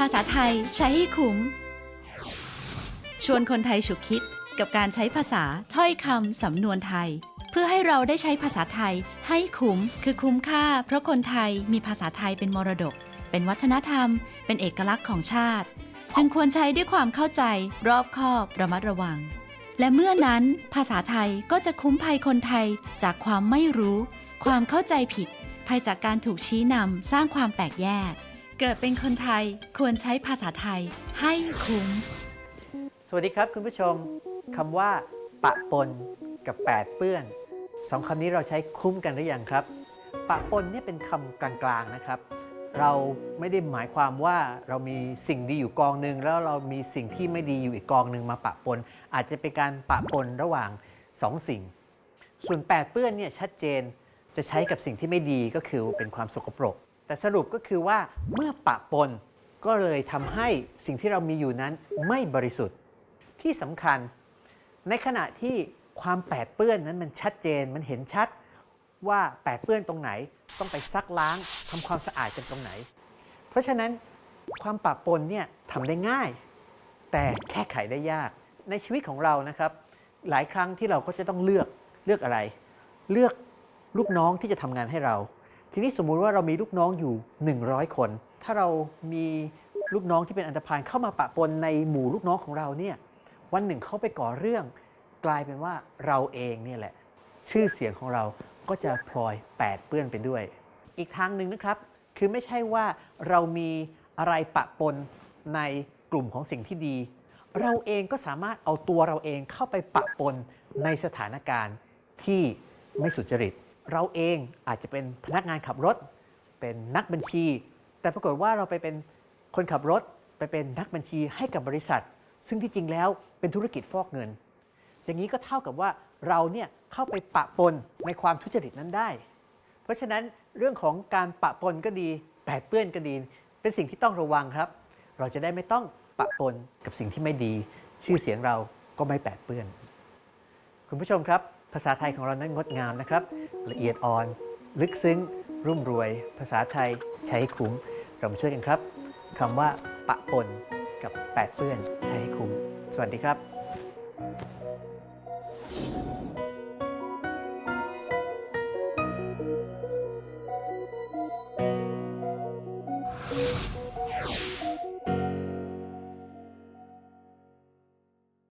ภาษาไทยใช้ให้คุ้ม ชวนคนไทยฉุกคิดกับการใช้ภาษาถ้อยคำสำนวนไทย เพื่อให้เราได้ใช้ภาษาไทยให้คุ้ม คือคุ้มค่า เพราะคนไทยมีภาษาไทยเป็นมรดก เป็นวัฒนธรรม เป็นเอกลักษณ์ของชาติ จึงควรใช้ด้วยความเข้าใจ รอบคอบระมัดระวัง และเมื่อนั้น ภาษาไทยก็จะคุ้มภัยคนไทยจากความไม่รู้ ความเข้าใจผิดภัยจากการถูกชี้นำสร้างความแตกแยก เกิดเป็นคนไทยควรใช้ภาษาไทยให้คุ้ม สวัสดีครับคุณผู้ชมคำว่า ปะปนกับแปดเปื้อนสองคำนี้เราใช้คุ้มกันหรือยังครับ ปะปนเนี่ยเป็นคำกลางๆนะครับ เราไม่ได้หมายความว่าเรามีสิ่งดีอยู่กองหนึ่งแล้วเรามีสิ่งที่ไม่ดีอยู่อีกกองหนึ่งมาปะปน อาจจะเป็นการปะปนระหว่างสองสิ่ง ส่วนแปดเปื้อนเนี่ยชัดเจนจะใช้กับสิ่งที่ไม่ดีก็คือเป็นความสกปรก แต่สรุปก็คือว่าเมื่อปะปนก็เลยทำให้สิ่งที่เรามีอยู่นั้นไม่บริสุทธิ์ ที่สำคัญ ในขณะที่ความแปดเปื้อนนั้นมันชัดเจนมันเห็นชัดว่าแปดเปื้อนตรงไหนต้องไปซักล้างทำความสะอาดกันตรงไหน เพราะฉะนั้นความปะปนเนี่ยทำได้ง่าย แต่แก้ไขได้ยาก ในชีวิตของเรานะครับ หลายครั้งที่เราก็จะต้องเลือกเลือกอะไร เลือกลูกน้องที่จะทำงานให้เรา ทีนี้สมมุติว่าเรามีลูกน้องอยู่ 100 คน ถ้าเรามีลูกน้องที่เป็นอันธพาลเข้ามาปะปนในหมู่ลูกน้องของเราเนี่ยวันหนึ่งเขาไปก่อเรื่อง กลายเป็นว่าเราเองเนี่ยแหละ ชื่อเสียงของเราก็จะพลอยแปดเปื้อนไปด้วย อีกทางหนึ่งนะครับ คือไม่ใช่ว่าเรามีอะไรปะปนในกลุ่มของสิ่งที่ดี เราเองก็สามารถเอาตัวเราเองเข้าไปปะปนในสถานการณ์ที่ไม่สุจริต เราเองอาจจะเป็นพนักงานขับรถ เป็นนักบัญชี แต่ปรากฏว่าเราไปเป็นคนขับรถ ไปเป็นนักบัญชีให้กับบริษัท ซึ่งที่จริงแล้วเป็นธุรกิจฟอกเงิน อย่างนี้ก็เท่ากับว่าเราเนี่ยเข้าไปปะปนในความทุจริตนั้นได้ เพราะฉะนั้นเรื่องของการปะปนก็ดีแปดเปื้อนก็ดี เป็นสิ่งที่ต้องระวังครับ เราจะได้ไม่ต้องปะปนกับสิ่งที่ไม่ดี ชื่อเสียงเราก็ไม่แปดเปื้อน คุณผู้ชมครับ ภาษาไทยของเรานั้นงดงามนะครับ ละเอียดอ่อน ลึกซึ้ง รุ่มรวย ภาษาไทยใช้ใคุ้ม เรามาช่วยกันครับคำว่าปะปนกับแปดเปื้อนใช้ให้คุ้ม สวัสดีครับ